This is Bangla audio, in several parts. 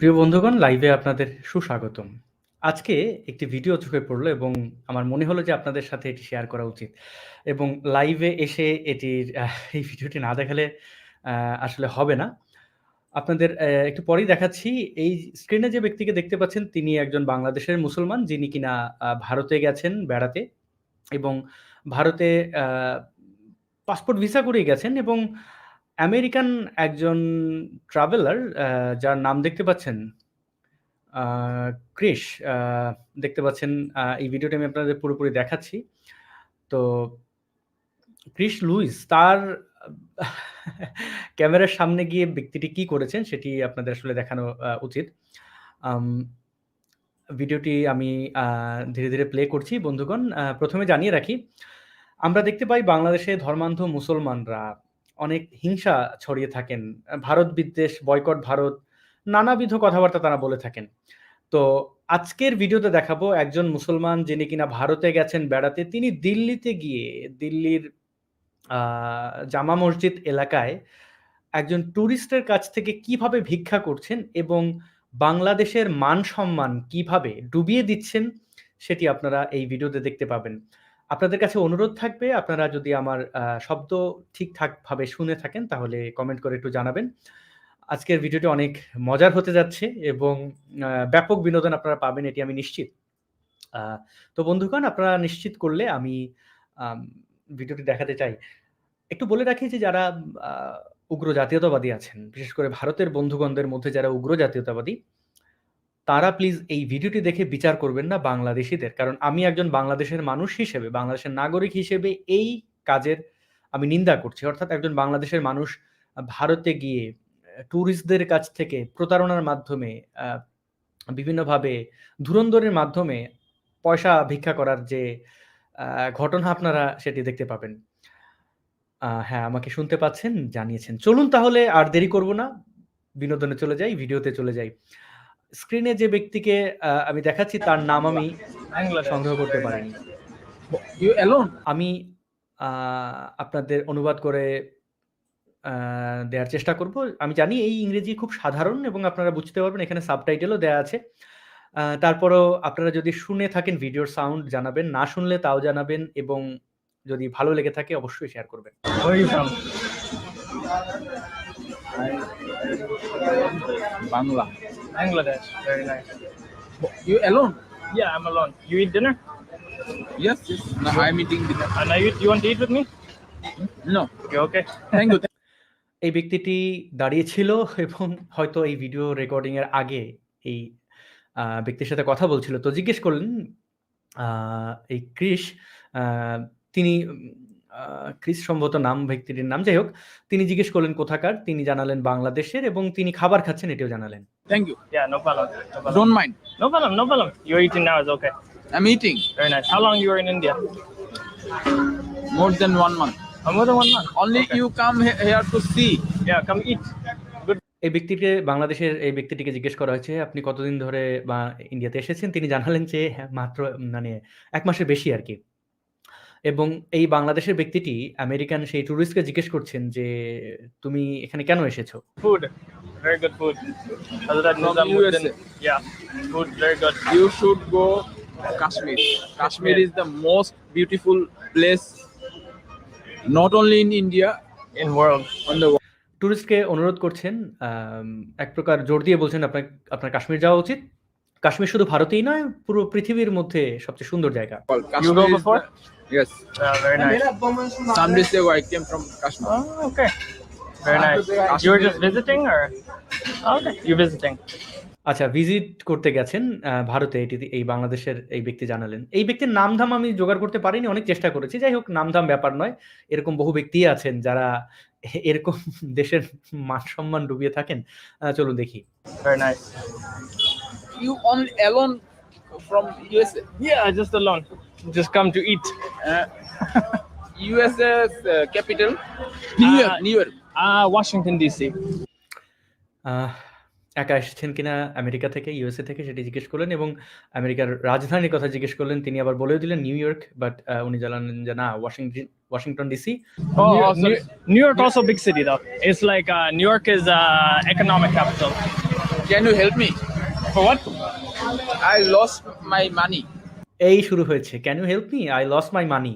প্রিয় বন্ধুগণ, লাইভে আপনাদের সুস্বাগতম। আজকে একটি ভিডিও চোখে পড়ল এবং আমার মনে হলো যে আপনাদের সাথে এটি শেয়ার করা উচিত। এবং লাইভে এসে এটির এই ভিডিওটি না দেখালে আসলে হবে না। আপনাদের একটু পরেই দেখাচ্ছি। এই স্ক্রিনে যে ব্যক্তিকে দেখতে পাচ্ছেন তিনি একজন বাংলাদেশের মুসলমান যিনি কিনা ভারতে গেছেন বেড়াতে এবং ভারতে পাসপোর্ট ভিসা করেই গেছেন এবং আমেরিকান একজন ট্রাভেলার যার নাম দেখতে পাচ্ছেন ক্রিস দেখতে পাচ্ছেন এই ভিডিওটা আমি আপনাদের পুরোপুরি দেখাচ্ছি। তো ক্রিস লুইস তার ক্যামেরার সামনে গিয়ে ব্যক্তিটি কি করেছেন সেটি আপনাদের আসলে দেখানো উচিত। ভিডিওটি আমি ধীরে, ধীরে প্লে করছি বন্ধুগণ। প্রথমে জানিয়ে রাখি, আমরা দেখতে পাই বাংলাদেশে ধর্মান্ধ মুসলমানরা অনেক হিংসা ছড়িয়ে থাকেন। ভারত বিদ্বেষ, বয়কট ভারত, নানাবিধ কথাবার্তা তারা বলে থাকেন। তো আজকের ভিডিওতে দেখাবো একজন মুসলমান যিনি কিনা ভারতে গেছেন বেড়াতে। তিনি দিল্লিতে গিয়ে দিল্লির জামা মসজিদ এলাকায় একজন ট্যুরিস্টের কাছ থেকে কীভাবে ভিক্ষা করছেন এবং বাংলাদেশের মান-সম্মান কীভাবে ডুবিয়ে দিচ্ছেন সেটি আপনারা এই ভিডিওতে দেখতে পাবেন। আপনাদের কাছে অনুরোধ থাকবে আপনারা যদি আমার শব্দ ঠিকঠাকভাবে শুনে থাকেন তাহলে কমেন্ট করে একটু জানাবেন। আজকের ভিডিওটি অনেক মজার হতে যাচ্ছে এবং ব্যাপক বিনোদন আপনারা পাবেন এটি আমি নিশ্চিত। তো বন্ধুগণ আপনারা নিশ্চিত করলে আমি ভিডিওটি দেখাতে চাই। একটু বলে রাখি যে যারা উগ্র জাতীয়তাবাদী আছেন, বিশেষ করে ভারতের বন্ধুগণদের মধ্যে যারা উগ্র জাতীয়তাবাদী, তারা প্লিজ এই ভিডিওটি দেখে বিচার করবেন না বাংলাদেশিদের কারণ আমি একজন বাংলাদেশের মানুষ হিসেবে, বাংলাদেশের নাগরিক হিসেবে এই কাজের আমি নিন্দা করছি। অর্থাৎ একজন বাংলাদেশের মানুষ ভারতে গিয়ে অ্যা টুরিস্টদের কাছ থেকে প্রতারণার মাধ্যমে বিভিন্নভাবে ধুরন্ধরের মাধ্যমে পয়সা ভিক্ষা করার যে ঘটনা আপনারা সেটি দেখতে পাবেন। হ্যাঁ, আমাকে শুনতে পাচ্ছেন, জানিয়েছেন। চলুন তাহলে আর দেরি করব না। বিনোদনে চলে যাই, ভিডিওতে চলে যাই। স্ক্রিনে যে ব্যক্তিকে আমি দেখাচ্ছি তার নাম আমি সংগ্রহ করতে পারিনি। আমি আপনাদের অনুবাদ করে দেওয়ার চেষ্টা করব। আমি জানি এই ইংরেজি খুব সাধারণ এবং আপনারা বুঝতে পারবেন। এখানে সাবটাইটেলও দেয়া আছে। তারপরও আপনারা যদি শুনে থাকেন ভিডিওর সাউন্ড জানাবেন। না শুনলে তাও জানাবেন এবং যদি ভালো লেগে থাকে অবশ্যই শেয়ার করবেন। Are? Bangla. Bangladesh. Very nice. You alone? Yeah, I'm alone. You eat dinner? Yes, yes. No, I'm eating dinner. And now you, you want to eat with me? No. You okay? Thank you. এই ব্যক্তিটি দাঁড়িয়ে ছিল এবং হয়তো এই ভিডিও রেকর্ডিং এর আগে এই ব্যক্তির সাথে কথা বলছিল। তো জিজ্ঞেস করলেন এই ক্রিস তিনি ক্রিস সম্ভবত নাম ব্যক্তিটির নাম। যাই হোক তিনি জিজ্ঞেস করলেন কোথাকার? তিনি জানালেন বাংলাদেশের। এবং তিনি খাবার খাচ্ছেন এটিও জানালেন। Thank you yeah no problem don't mind no problem no problem you are eating now is okay I am eating very nice how long you are in India more than 1 month more than 1 month only you come here to see yeah come it এই ব্যক্তিকে বাংলাদেশের এই ব্যক্তিটিকে জিজ্ঞেস করা হয়েছে আপনি কতদিন ধরে বা ইন্ডিয়াতে এসেছেন? তিনি জানালেন যে হ্যাঁ, মাত্র মানে এক মাসের বেশি আর কি। এবং এই বাংলাদেশের ব্যক্তিটি আমেরিকান সেই টুরিস্টকে জিজ্ঞেস করছেন যে, "তুমি এখানে কেন এসেছ?" Food. Very good food. Hazrat Nizamuddin. Yeah. Food. Very good. You should go Kashmir. Kashmir is the most beautiful place, not only in India, In world. on the world. টুরিস্টকে অনুরোধ করছেন এক প্রকার জোর দিয়ে বলছেন আপনার আপনার কাশ্মীর যাওয়া উচিত। কাশ্মীর শুধু ভারতেই নয়, পুরো পৃথিবীর মধ্যে সবচেয়ে সুন্দর জায়গা। Yes. Uh, very nice. Some I came from Kashmir. Oh, okay. Very nice. You were just visiting or? Okay. You're visiting. আচ্ছা ভিজিট করতে গেছেন ভারতে এটি এই বাংলাদেশের এই ব্যক্তি জানালেন এই ব্যক্তির নামধাম আমি জোগাড় করতে পারিনি অনেক চেষ্টা করেছি যাই হোক নামধাম ব্যাপার নয় এরকম বহু ব্যক্তি আছেন যারা এরকম দেশের মান সম্মান ডুবিয়ে থাকেন চলুন দেখি on from just come to eat. Uh, USS uh, capital? New York. Uh, New York. Uh, Washington, D.C. Uh, একা এসেছেন কিনা আমেরিকা থেকে ইউএসএ থেকে সেটি জিজ্ঞেস করলেন এবং আমেরিকার রাজধানীর কথা জিজ্ঞেস করলেন তিনি আবার বলে দিলেন নিউ ইয়র্ক বাট উনি জানালেন যে না Washington Washington DC New York also big city the it's like New York is a economic capital can you help me for what I lost my money এই শুরু হয়েছে can you help me I loss my money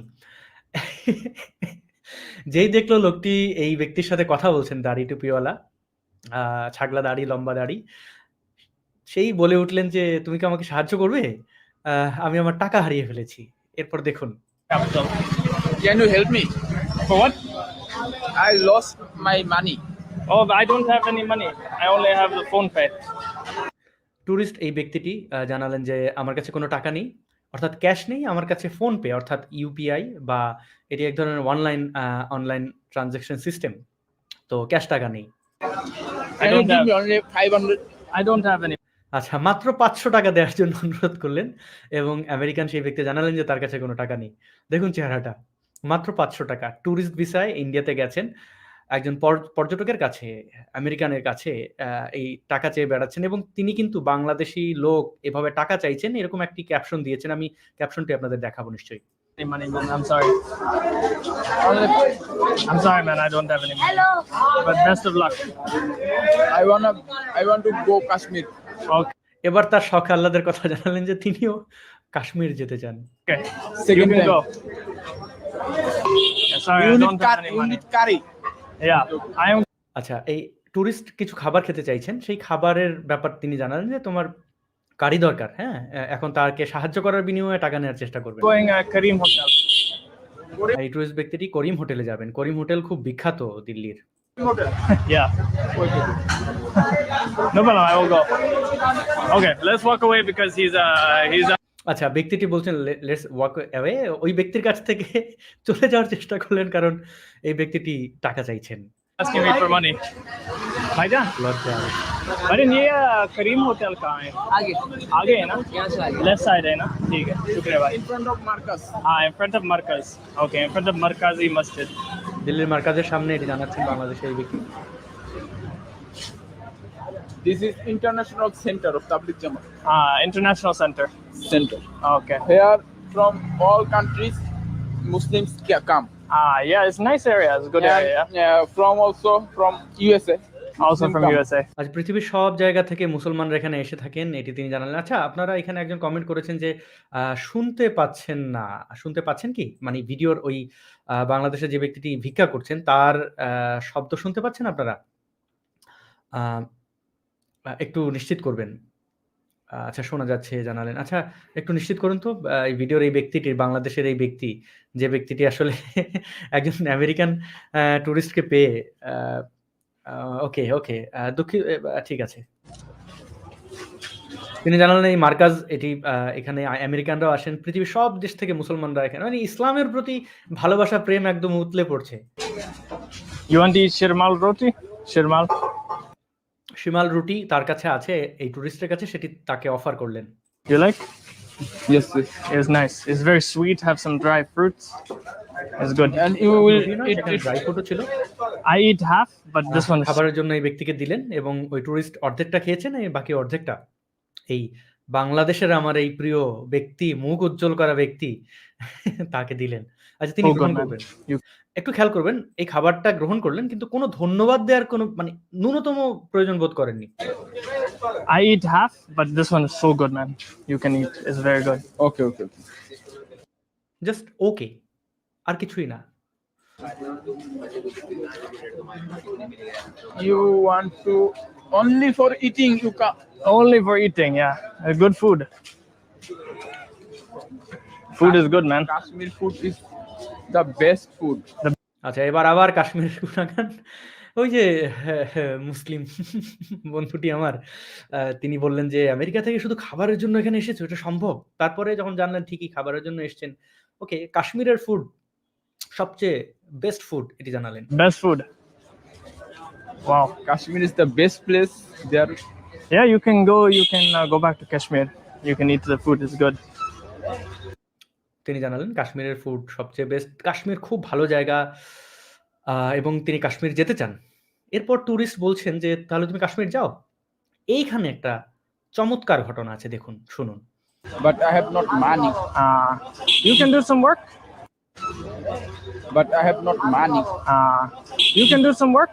যেই দেখল লোকটি এই ব্যক্তির সাথে কথা বলছেন দাড়ি টুপিওয়ালা আহ, ছাগলা দাড়ি লম্বা দাড়ি সেই বলে উঠলেন যে তুমি কি আমাকে সাহায্য করবে আমি আমার টাকা হারিয়ে ফেলেছি এরপর দেখুন Capital. Can you help me? For what? I lost my money. Oh, but I don't have any money. I only have the phone pay. Tourist এই ব্যক্তিটি জানালেন যে আমার কাছে কোনো টাকা নেই অর্থাৎ ক্যাশ নেই আমার কাছে ফোন পে অর্থাৎ ইউপিআই বা এটি এক ধরনের অনলাইন অনলাইন ট্রানজ্যাকশন সিস্টেম তো ক্যাশ টাকা নেই I Can you don't give have. me only 500? I don't have any. আচ্ছা মাত্র পাঁচশো টাকা দেওয়ার জন্য অনুরোধ করলেন এবং আমেরিকান সেই ব্যক্তি জানালেন যে তার কাছে কোনো টাকা নেই দেখুন চেহারাটা মাত্র পাঁচশো টাকা ট্যুরিস্ট ভিসায় ইন্ডিয়াতে গেছেন একজন পর- পর্যটকের কাছে আমেরিকানের কাছে আহ, এই টাকা চেয়ে বেড়াচ্ছেন এবং তিনি কিন্তু বাংলাদেশি লোক এভাবে টাকা চাইছেন এরকম একটি ক্যাপশন দিয়েছেন আমি ক্যাপশনটি আপনাদের দেখাবো নিশ্চয়ই money, man. I'm sorry. I'm sorry, man. I don't have any money. Hello. But best of luck. I wanna, I want to go Kashmir. Okay. এবার তার শখ আহ্লাদের কথা জানালেন যে তিনিও কাশ্মীর যেতে চান Okay. Second you can time. go. Yeah, sorry, আচ্ছা এই টুরিস্ট কিছু খাবার খেতে চাইছেন সেই খাবারের ব্যাপার তিনি জানালেন যে তোমার কারি দরকার হ্যাঁ? এখন তারকে সাহায্য করার বিনিময়ে টাকা নেওয়ার চেষ্টা করব করিম হোটেল এই টুরিস্ট ব্যক্তিটি করিম হোটেলে যাবেন। করিম হোটেল খুব বিখ্যাত দিল্লির। Hotel yeah okay let's walk away because he is he is আচ্ছা ব্যক্তিটি বলছেন লেটস ওয়াক অ্যাওয়ে ওই ব্যক্তির কাছ থেকে চলে যাওয়ার চেষ্টা করলেন কারণ এই ব্যক্তিটি টাকা চাইছেন asking me for money. भाईजान লজ্জা अरे ये uh, करीम होटल कहाँ है आगे आगे है ना यहाँ से आगे लेफ्ट साइड है ना ठीक है शुक्रिया भाई In front of Marcus. हाँ in front of Markaz okay in front of Markazi Masjid দিল্লির মার্কাজের সামনে এটি জানাচ্ছেন বাংলাদেশের এই ব্যক্তি This is International Center of Tabligh Jamaat. ah international center Center. okay Here, from all countries, Muslims come. ah yeah it's nice area it's a good And, area uh, from also from USA. also from come. USA আজ পৃথিবীর সব জায়গা থেকে মুসলমানরা এখানে এসে থাকেন এটি তিনি জানালেন আচ্ছা আপনারা এখানে একজন কমেন্ট করেছেন যে আহ, শুনতে পাচ্ছেন না শুনতে পাচ্ছেন কি মানে ভিডিওর ওই আহ, বাংলাদেশের যে ব্যক্তিটি ভিক্ষা করছেন তার আহ, শব্দ শুনতে পাচ্ছেন আপনারা আহ, একটু নিশ্চিত করবেন। আচ্ছা শোনা যাচ্ছে, জানালেন। আচ্ছা একটু নিশ্চিত করুন তো এই ভিডিওর এই ব্যক্তিটির বাংলাদেশের এই ব্যক্তি, যে ব্যক্তিটি আসলে একজন আমেরিকান টুরিস্টকে পেয়ে ওকে ওকে দুঃখিত ঠিক আছে। তিনি জানালেন, এই মার্কাজ, এটি এখানে আমেরিকানরাও আসেন, পৃথিবীর সব দেশ থেকে মুসলমানরা এখানে। মানে ইসলামের প্রতি ভালোবাসা, প্রেম একদম উতলে পড়ছে। To eat shirmal roti? Shirmal শিমাল রুটি তার কাছে আছে এই টুরিস্টের কাছে সেটি তাকে অফার করলেন। You like? Yes, yes. it's nice. It's very sweet have some dry fruits. It's good. And you will eat it. Dry ফ্রুটও ছিল। I eat half but this one খাবারের জন্য এই ব্যক্তিকে দিলেন এবং ওই টুরিস্ট অর্ধেকটা খেয়েছেন এই বাকি অর্ধেকটা। এই বাংলাদেশের আমার এই প্রিয় ব্যক্তি মুখ উজ্জ্বল করা ব্যক্তি তাকে দিলেন। আচ্ছা তিনি Oh, গ্রহণ করবেন। একটু খেয়াল করবেন এই খাবারটা গ্রহণ করলেন কিন্তু কোনো ধন্যবাদ দেওয়ার কোনো মানে ন্যূনতম প্রয়োজন বোধ করেননি I eat half, but this one is so good, man. You can eat. It's very good. Okay, okay. okay. আর কিছুই না You want to only for eating you come. Only for eating, yeah. Uh, good food. Food is good, man. Kashmir food is the best food. আচ্ছা এবার আবার কাশ্মীরের গুণাগান ওই যে হ্যাঁ, হ্যাঁ, মুসলিম বন্ধুটি আমার আহ, তিনি বললেন যে আমেরিকা থেকে শুধু খাবারের জন্য এখানে এসেছ এটা সম্ভব তারপরে যখন জানলেন ঠিকই খাবারের জন্য এসেছেন ওকে কাশ্মীরের ফুড সবচেয়ে বেস্ট ফুড এটি জানালেন Best food. Wow. Kashmir is the best place. There, Yeah, you can go. You can uh, go back to Kashmir. You can eat the food. It's good. তিনি জানালেন কাশ্মীরের ফুড সবচেয়ে বেস্ট কাশ্মীর খুব ভালো জায়গা এবং তিনি কাশ্মীর যেতে চান এরপর ট্যুরিস্ট বলছেন যে তাহলে তুমি কাশ্মীর যাও এইখানে একটা চমৎকার ঘটনা আছে দেখুন শুনুন but I have not money. Uh, you can do some work. But I have not money. Uh, you can do some work.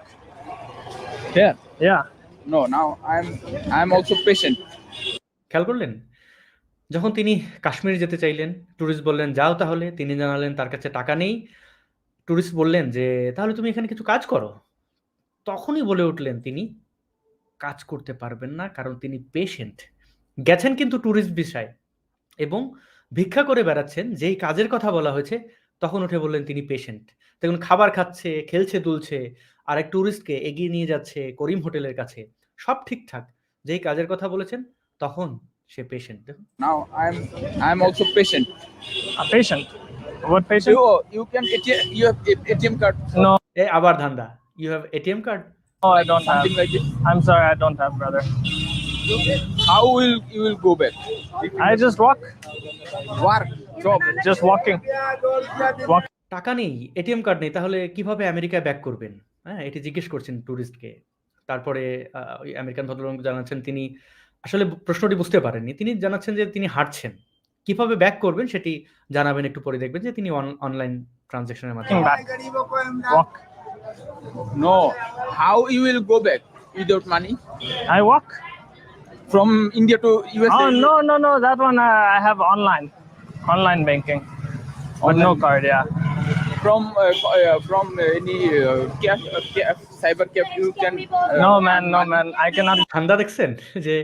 Here, Yeah. no. Now I'm I'm also patient. খেয়াল করলেন যখন তিনি কাশ্মীর যেতে চাইলেন ট্যুরিস্ট বললেন, যাও তাহলে। তিনি জানালেন, তার কাছে টাকা নেই। ট্যুরিস্ট বললেন যে, তাহলে তুমি এখানে কিছু কাজ করো। তখনই বলে উঠলেন তিনি, কাজ করতে পারবেন না, কারণ তিনি পেশেন্ট গেছেন কিন্তু ট্যুরিস্ট বিষয় এবং ভিক্ষা করে বেড়াচ্ছেন। যেই কাজের কথা বলা হয়েছে, তখন উঠে বললেন তিনি পেশেন্ট দেখুন, খাবার খাচ্ছে, খেলছে, দুলছে আর এক ট্যুরিস্টকে এগিয়ে নিয়ে যাচ্ছে করিম হোটেলের কাছে। সব ঠিকঠাক। যেই কাজের কথা বলেছেন, তখন সে patient now I am I am also patient a patient what patient you you can ATM you have ATM card no এ আবার ধান্দা। You have ATM card no I don't have I am sorry I don't have brother how will you will go back I just walk walk job just walking walk টাকা নেই এটিএম কার্ড নেই তাহলে কীভাবে আমেরিকায় ব্যাক করবেন? হ্যাঁ এটি জিজ্ঞেস করছেন টুরিস্টকে তারপরে আমেরিকান ভদ্রলোক জানাচ্ছেন তিনি আসলে প্রশ্নটি বুঝতে পারেননি তিনি জানাচ্ছেন যে তিনি হাঁটছেন কীভাবে ব্যাক করবেন সেটি জানাবেন একটু পরে দেখবেন যে তিনি অনলাইন ট্রানজেকশনের মাধ্যমে. How you will go back without money I walk. from India to USA? Oh no, no, no. That one uh, I have online, online banking, but no card. Yeah. From uh, uh, from uh, any uh, cash, uh, cash, cyber cafe you can. Uh, No man, no man. I cannot. ঠান্ডা দেখছেন যে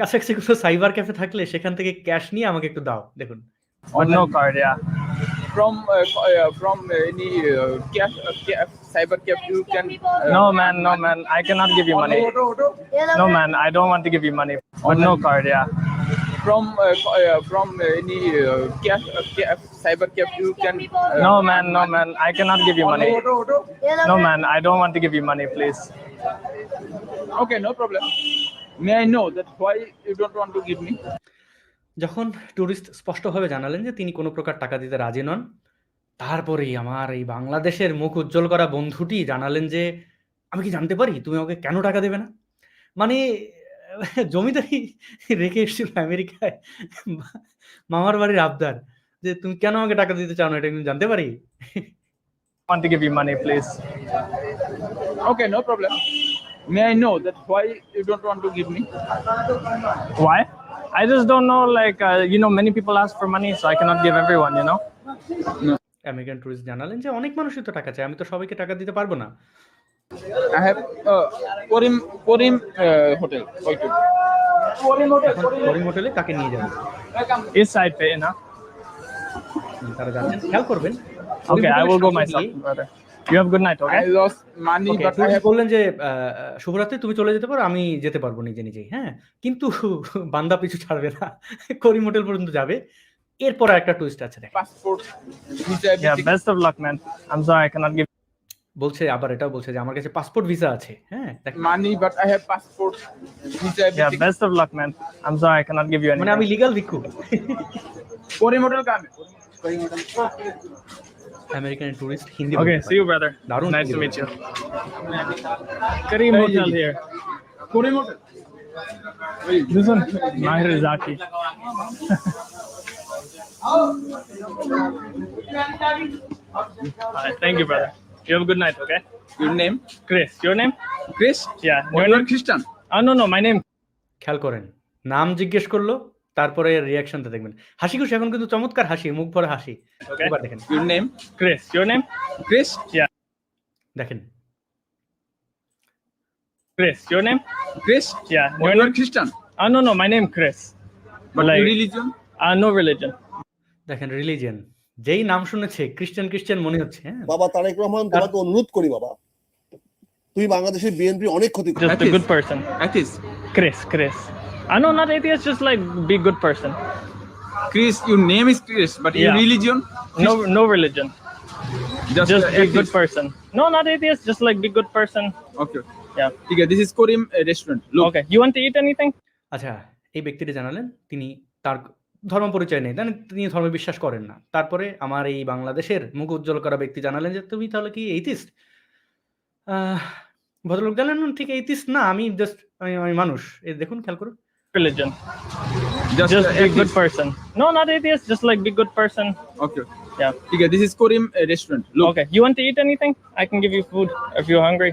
কাছাকাছি কোনো সাইবার ক্যাফে থাকলে সেখান থেকে ক্যাশ নিয়ে আমাকে একটু দাও দেখুন But no card. Yeah. From uh, uh, from uh, any uh, cash, uh, cash, cyber cafe you can. Uh, No man, no man. I cannot give you money. No man, I don't want to give you money. But no card. Yeah. From uh, uh, from uh, any uh, cash, uh, cash, cyber cafe you can. Uh, No man, no man. I cannot give you money. No man, I don't want to give you money, please. Okay, no problem. May I know that why you don't want to give me? যখন ট্যুরিস্ট স্পষ্টভাবে জানালেন যে তিনি কোনো প্রকার টাকা দিতে রাজি নন তারপরেই আমার এই বাংলাদেশের মুখ উজ্জ্বল করা বন্ধুটি জানালেন যে আমি কি জানতে পারি তুমি আমাকে কেন টাকা দেবে না মানে জমিদারি রেখে এসেছিল আমেরিকায় মামার বাড়ির আবদার যে তুমি কেন আমাকে টাকা দিতে চাও না এটা আমি জানতে পারি want to give you money, please. Okay, no problem. May I know that why you don't want to give me? Why? I just don't know. Like, uh, you know, many people ask for money, so I cannot give everyone. You know. No. American tourist জানালেন যে অনেক মানুষই তো টাকা চায় আমি তো সবাইকে টাকা দিতে পারব না I have uh, Korim Korim uh, hotel. Okay. Korim hotel. এখন করিম হোটেলে তাকে নিয়ে যাবে East side pay, na? তারা যাচ্ছেন খেয়াল করবেন Okay, I will go সামনে you have good night okay I loss money but I বললেন যে শুভরাত্রি তুমি চলে যেতে পারো আমি যেতে পারব নিজে নিজেই হ্যাঁ? কিন্তু বান্দা পিছু ছাড়বে না করিম মডেল পর্যন্ত যাবে। এরপর একটা টুইস্ট আছে দেখো passport best of luck man I sorry I can't give বলছে আবার এটাও বলছে যে আমার কাছে পাসপোর্ট ভিসা আছে হ্যাঁ? Money but I have passport visa yeah best of luck man I am sorry I can't give you মানে আমি লিগ্যাল ভিকু করিম হোটেল কামে hotel. tourist Hindi Okay. See you, brother. Darun Nice to Hindi meet you. Kareem Hotel here. Korim hotel. This one, Mahir Zaki. Alright, thank you, brother. You have a good night, okay? Your name? Chris, your name? Chris? Yeah. Or Your name? Christian? Oh, no, no, my name. খেয়াল করেন নাম জিজ্ঞেস করল তারপরে রিয়াকশনটা দেখবেন। হাসি খুশি এখন কিন্তু চমৎকার হাসি মুখ ভরা হাসি। দেখেন। Your name Chris your name Chris দেখেন। Chris your name Chris yeah you are Christian a no no my name Chris but religion a no religion দেখেন রিলিজিয়ন যেই নাম শুনেছে খ্রিস্টান খ্রিস্টান মনে হচ্ছে হ্যাঁ? বাবা তারেক রহমান তোমাকে অনুরোধ করি বাবা। তুই বাংলাদেশের বিএনপি অনেক ক্ষতি করছিস just a good person at is Chris Chris I know not atheist, just like be good person. Chris, your name is Chris, but your Yeah. religion? No, no religion. Just, Just be a good person. No, not atheist. Just like be good person. Okay. Yeah. Okay, this is Korean Karim restaurant look Okay. You want to eat anything? আচ্ছা এই ব্যক্তিটি জানালেন তিনি তার ধর্ম পরিচয় নেই মানে তিনি ধর্মে বিশ্বাস করেন না তারপরে আমার এই বাংলাদেশের মুখ উজ্জ্বল করা ব্যক্তি জানালেন যে তুমি তাহলে কি এইতিস্ট ভদ্রলোক জানালেন ঠিক এইতিস্ট না আমি জাস্ট আমি মানুষ এই দেখুন খেয়াল করুন religion. Just, just uh, be a good person. No, not atheist. Just like be good person. Okay. Yeah. Okay. This is Korean uh, restaurant. Look. Okay. You want to eat anything? I can give you food if you're hungry.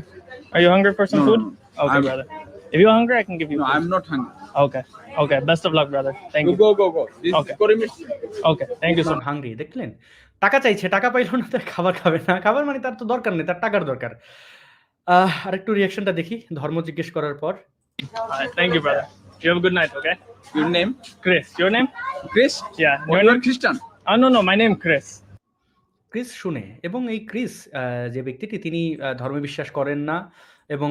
Are you hungry for some no, food? No, okay, I'm, brother. If you're hungry, I can give you. No, food. I'm not hungry. Okay. Okay. Best of luck, brother. Thank go, you. Go go go. This okay. Is Korean restaurant. Okay. Thank you so much. Hungry. দেখলেন টাকা চাইছে টাকা পাইল না তার খাবার খাবে না খাবার মানে তার তো দরকার নেই তার টাকার দরকার আরেকটু রিয়াকশনটা দেখি ধর্ম জিজ্ঞেস করার পর thank you brother you, have a good night. Okay. Your name? Chris. Your name? Chris? Yeah. Or Your name? Christian? Oh no, no. My name Chris. Chris শুনে এবং এই ক্রিস যে ব্যক্তিটি তিনি ধর্মে বিশ্বাস করেন না এবং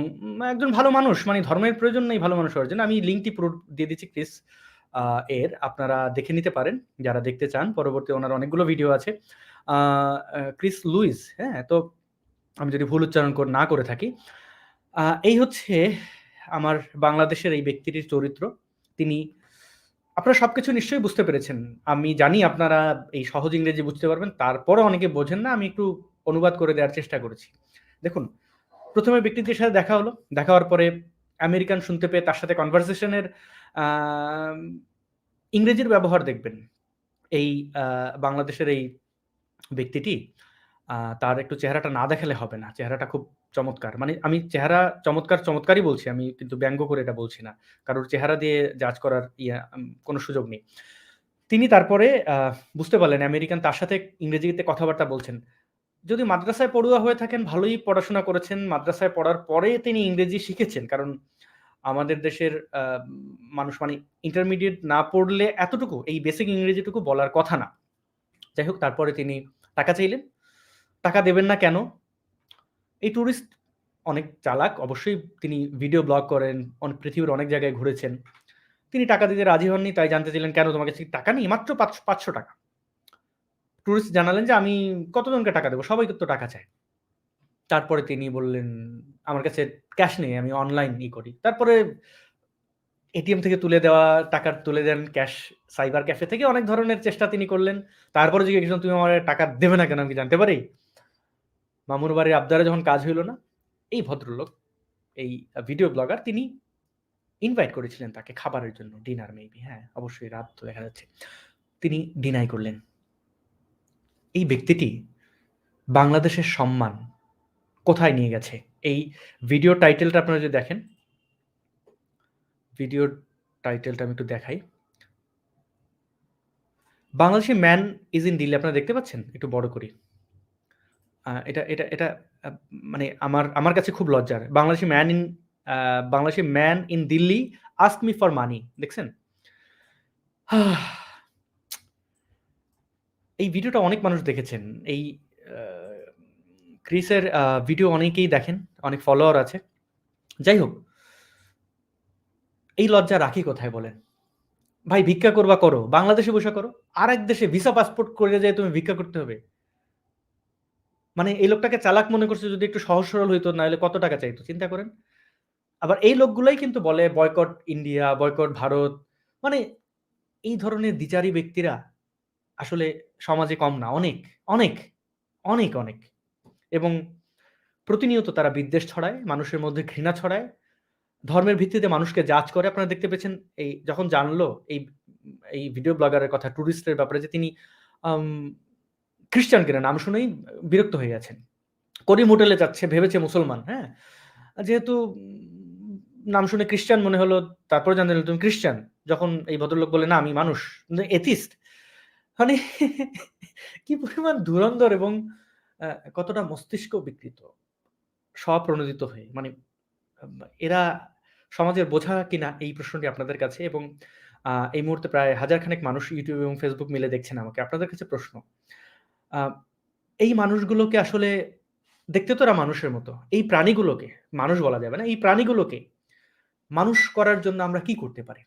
একজন ভালো মানুষ মানে ধর্মের প্রয়োজন নেই ভালো মানুষ হওয়ার জন্য আমি লিঙ্কটি পুরো দিয়ে দিচ্ছি ক্রিস এর আপনারা দেখে নিতে পারেন যারা দেখতে চান পরবর্তী ওনার অনেকগুলো ভিডিও আছে ক্রিস লুইস হ্যাঁ তো আমি যদি ভুল উচ্চারণ না করে থাকি এই হচ্ছে আমার বাংলাদেশের এই ব্যক্তিটির চরিত্র। তিনি, আপনারা সবকিছু নিশ্চয়ই বুঝতে পেরেছেন। আমি জানি আপনারা এই সহজ ইংরেজি বুঝতে পারবেন তারপরে অনেকে বোঝেন না, আমি একটু অনুবাদ করে দেওয়ার চেষ্টা করেছি। দেখুন, প্রথমে ব্যক্তিটির সাথে দেখা হলো। দেখা হওয়ার পরে আমেরিকান শুনতে পেয়ে তার সাথে কনভারসেশনের ইংরেজির ব্যবহার দেখবেন। এই বাংলাদেশের এই ব্যক্তিটি তার একটু চেহারাটা না দেখালে হবে না। চেহারাটা খুব চমৎকার। মানে আমি চেহারা চমৎকার, চমৎকারই বলছি, আমি কিন্তু ব্যঙ্গ করে এটা বলছি না। কারোর চেহারা দিয়ে জাজ করার ইয়া কোনো সুযোগ নেই। তিনি তারপরে বুঝতে পারলেন, আমেরিকান তার সাথে ইংরেজিতে কথাবার্তা বলছেন। যদি মাদ্রাসায় পড়ুয়া হয়ে থাকেন, ভালোই পড়াশোনা করেছেন। মাদ্রাসায় পড়ার পরে তিনি ইংরেজি শিখেছেন। কারণ আমাদের দেশের মানুষ মানে ইন্টারমিডিয়েট না পড়লে এতটুকু, এই বেসিক ইংরেজিটুকু বলার কথা না। যাই হোক, তারপরে তিনি টাকা চাইলেন। টাকা দেবেন না কেন? এই ট্যুরিস্ট অনেক চালাক, অবশ্যই তিনি ভিডিও ব্লগ করেন অনেক পৃথিবীর অনেক জায়গায় ঘুরেছেন। তিনি টাকা দিতে রাজি হননি, তাই জানতে চাইলেন, কেন তোমার কাছে টাকা নেই, মাত্র পাঁচশো পাঁচশো টাকা। ট্যুরিস্ট জানালেন যে, আমি কতজনকে টাকা দেবো? সবাই তো টাকা চায়। তারপরে তিনি বললেন, আমার কাছে ক্যাশ নেই, আমি অনলাইন ই করি। তারপরে এটিএম থেকে তুলে দেওয়া, টাকা তুলে দেন ক্যাশ সাইবার ক্যাফে থেকে অনেক ধরনের চেষ্টা তিনি করলেন। তারপরে জিজ্ঞেস তুমি আমার টাকা দেবে না কেন? আমি জানতে পারি? মামুর বাড়ির আবদারে যখন কাজ হইল না, এই ভদ্রলোক, এই ভিডিও ব্লগার তিনি ইনভাইট করেছিলেন তাকে খাবারের জন্য ডিনার মেবি হ্যাঁ অবশ্যই রাত তো দেখা যাচ্ছে। তিনি ডিনাই করলেন। এই ব্যক্তিটি বাংলাদেশের সম্মান কোথায় নিয়ে গেছে? এই ভিডিও টাইটেলটা আপনারা যদি দেখেন ভিডিও টাইটেলটা আমি একটু দেখাই। Bangladeshi man is in Delhi আপনারা দেখতে পাচ্ছেন? একটু বড় করি। এটা এটা এটা মানে আমার আমার কাছে খুব লজ্জার। Bangladeshi man in Bangladeshi man in Delhi ask me for money দেখছেন? এই ভিডিওটা অনেক মানুষ দেখেছেন। এই ক্রিসের ভিডিও অনেকেই দেখেন, অনেক ফলোয়ার আছে। যাই হোক, এই লজ্জা রাখি কোথায় বলেন? ভাই, ভিক্ষা করবা করো, বাংলাদেশে বসে করো আর এক দেশে ভিসা পাসপোর্ট করে যায় তুমি ভিক্ষা করতে হবে। মানে এই লোকটাকে চালাক মনে করছে যদি একটু সহজ সরল হইতো, নাহলে কত টাকা চাইতো? চিন্তা করেন। আবার এই লোকগুলাই কিন্তু বলে বয়কট ইন্ডিয়া, বয়কট ভারত মানে এই ধরনের দ্বিচারী ব্যক্তিরা আসলে সমাজে কম না, অনেক অনেক অনেক অনেক। এবং প্রতিনিয়ত তারা বিদ্বেষ ছড়ায়, মানুষের মধ্যে ঘৃণা ছড়ায়, ধর্মের ভিত্তিতে মানুষকে জাজ করে। আপনারা দেখতে পেয়েছেন এই যখন জানলো এই এই ভিডিও ব্লগারের কথা ট্যুরিস্টের ব্যাপারে যে তিনি খ্রিস্টান কিনা নাম শুনেই বিরক্ত হয়ে গেছেন। করিম হোটেলে যাচ্ছে, ভেবেছে মুসলমান হ্যাঁ? যেহেতু নাম শুনে খ্রিস্টান মনে হলো, তারপরে জানতে তুমি খ্রিস্টান, যখন এই ভদ্রলোক বলে, না, আমি মানুষ এথিস্ট মানে কি পরিমাণ ধুরন্ধর এবং কতটা মস্তিষ্ক বিকৃত, স্বপ্রণোদিত হয়ে। মানে এরা সমাজের বোঝা কিনা এই প্রশ্নটি আপনাদের কাছে এবং এই মুহূর্তে প্রায় হাজার খানেক মানুষ ইউটিউব এবং ফেসবুক মিলে দেখছেন আমাকে। আপনাদের কাছে প্রশ্ন এই মানুষগুলোকে আসলে দেখতে তো মানুষের মতো। এই প্রাণীগুলোকে, মানুষ বলা যাবে না, এই প্রাণীগুলোকে মানুষ করার জন্য আমরা কি করতে পারি?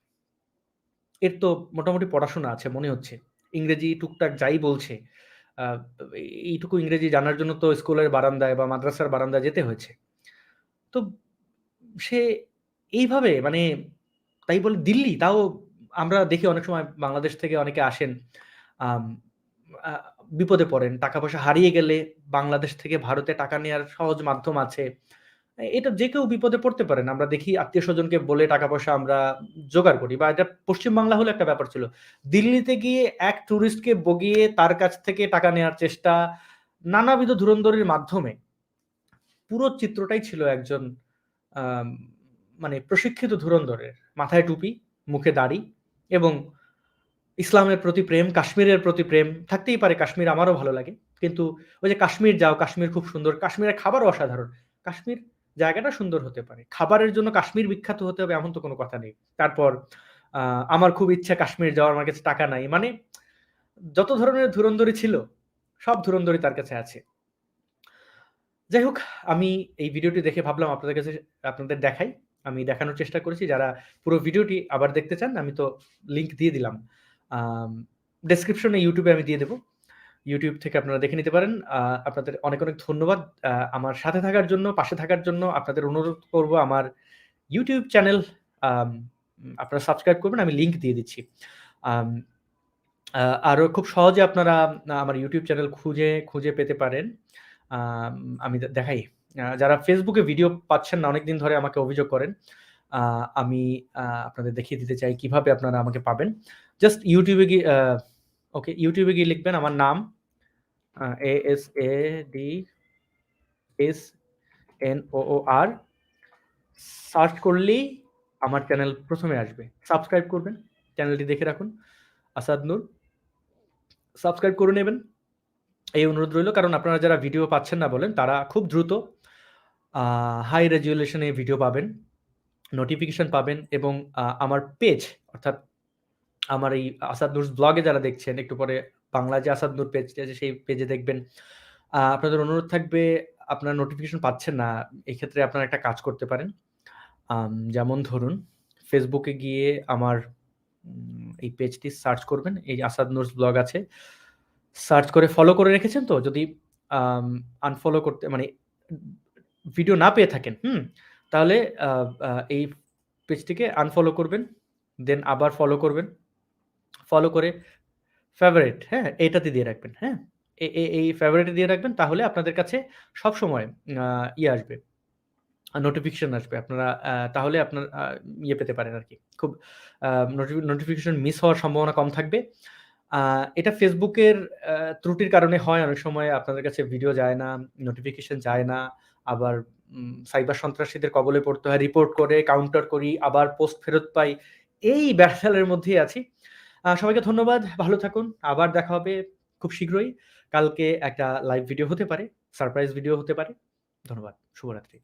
এর তো মোটামুটি পড়াশোনা আছে, মনে হচ্ছে। ইংরেজি টুকটাক যাই বলছে এইটুকু ইংরেজি জানার জন্য তো স্কুলের বারান্দায় বা মাদ্রাসার বারান্দায় যেতে হয়েছে। তো সে এইভাবে মানে তাই বলে দিল্লি, তাও আমরা দেখি অনেক সময় বাংলাদেশ থেকে অনেকে আসেন বিপদে পড়েন। টাকা পয়সা হারিয়ে গেলে বাংলাদেশ থেকে ভারতে টাকা নেওয়ার সহজ মাধ্যম আছে। এটা যে কেউ বিপদে পড়তে পারেন। আমরা দেখি আত্মীয় স্বজনকে বলে টাকা পয়সা আমরা জোগাড় করি বা এটা পশ্চিমবাংলা হলে একটা ব্যাপার ছিল। দিল্লিতে গিয়ে এক ট্যুরিস্টকে বগিয়ে তার কাছ থেকে টাকা নেওয়ার চেষ্টা নানাবিধ ধুরন্ধরির মাধ্যমে। পুরো চিত্রটাই ছিল একজন মানে প্রশিক্ষিত ধুরন্ধরের। মাথায় টুপি, মুখে দাড়ি এবং ইসলামের প্রতি প্রেম, কাশ্মীরের প্রতি প্রেম থাকতেই পারে কাশ্মীর আমারও ভালো লাগে। কিন্তু ওই যে কাশ্মীর যাও, কাশ্মীর খুব সুন্দর। কাশ্মীরের খাবারও অসাধারণ। কাশ্মীর জায়গাটা সুন্দর হতে পারে। খাবারের জন্য কাশ্মীর বিখ্যাত হতে হবে এমন তো কোনো কথা নেই। তারপর আমার খুব ইচ্ছা কাশ্মীর যাওয়ার, আমার কাছে টাকা নাই। মানে যত ধরনের ধুরন্ধরি ছিল, সব ধুরন্ধরি তার কাছে আছে। যাই হোক, আমি এই ভিডিওটি দেখে ভাবলাম আপনাদের কাছে আপনাদের দেখাই। আমি দেখানোর চেষ্টা করেছি। যারা পুরো ভিডিওটি আবার দেখতে চান, আমি তো লিংক দিয়ে দিলাম। ডেসক্রিপশনে এ আমি দিয়ে দেবো ইউটিউব থেকে আপনারা দেখে নিতে পারেন। আপনাদের অনেক, অনেক ধন্যবাদ আমার সাথে থাকার জন্য, পাশে থাকার জন্য। আপনাদের অনুরোধ করব আমার ইউটিউব চ্যানেল আপনারা সাবস্ক্রাইব করবেন। আমি লিঙ্ক দিয়ে দিচ্ছি। আরও খুব সহজে আপনারা আমার ইউটিউব চ্যানেল খুঁজে, খুঁজে পেতে পারেন। আমি দেখাই। যারা ফেসবুকে ভিডিও পাচ্ছেন না, অনেকদিন ধরে আমাকে অভিযোগ করেন। আমি আপনাদের দেখিয়ে দিতে চাই কীভাবে আপনারা আমাকে পাবেন। জাস্ট ইউটিউবে এ গিয়ে ওকে ইউটিউবে গিয়ে লিখবেন আমার নাম আ A-S-A-D-S-N-O-O-R সার্চ করলেই আমার চ্যানেল প্রথমে আসবে। সাবস্ক্রাইব করবেন। চ্যানেলটি দেখে রাখুন। আসাদ নূর। সাবস্ক্রাইব করে নেবেন। এই অনুরোধ রইল। কারণ আপনারা যারা ভিডিও পাচ্ছেন না বলেন, তারা খুব দ্রুত হাই রেজুলেশনে ভিডিও পাবেন। নোটিফিকেশন পাবেন এবং আমার পেজ অর্থাৎ আমার এই আসাদ নূরস ব্লগে যারা দেখছেন, একটু পরে বাংলা যে আসাদ নূর পেজটি আছে সেই পেজে দেখবেন। আপনাদের অনুরোধ থাকবে আপনারা নোটিফিকেশন পাচ্ছেন না। এক্ষেত্রে আপনারা একটা কাজ করতে পারেন। যেমন ধরুন ফেসবুকে গিয়ে আমার এই পেজটি সার্চ করবেন। এই আসাদ নূরস ব্লগ আছে। সার্চ করে ফলো করে রেখেছেন তো? যদি আনফলো করতে মানে ভিডিও না পেয়ে থাকেন, হুম? তাহলে এই পেজটিকে আনফলো করবেন। দেন আবার ফলো করবেন। ফলো করে ফেভারাইট, হ্যাঁ? এটাতে দিয়ে রাখবেন, হ্যাঁ? এই ফেভারাইট এ দিয়ে রাখবেন। তাহলে আপনাদের কাছে সবসময় আ ইয়ে আসবে। নোটিফিকেশন আসবে। আপনারা তাহলে আপনার ইয়ে পেতে পারেন আর কি খুব নোটিফিকেশন মিস হওয়ার সম্ভাবনা কম থাকবে। এটা ফেসবুকের ত্রুটির কারণে হয় অনেক সময় আপনাদের কাছে ভিডিও যায় না, নোটিফিকেশন যায় না। আবার সাইবার সন্ত্রাসীদের কবলে পড়তে হয়। রিপোর্ট করে কাউন্টার করি, আবার পোস্ট ফেরত পাই। এই ব্যাটালের মধ্যেই আছি। সবাইকে ধন্যবাদ। ভালো থাকুন। আবার দেখা হবে খুব শীঘ্রই। কালকে একটা লাইভ ভিডিও হতে পারে, সারপ্রাইজ ভিডিও হতে পারে। ধন্যবাদ। শুভরাত্রি।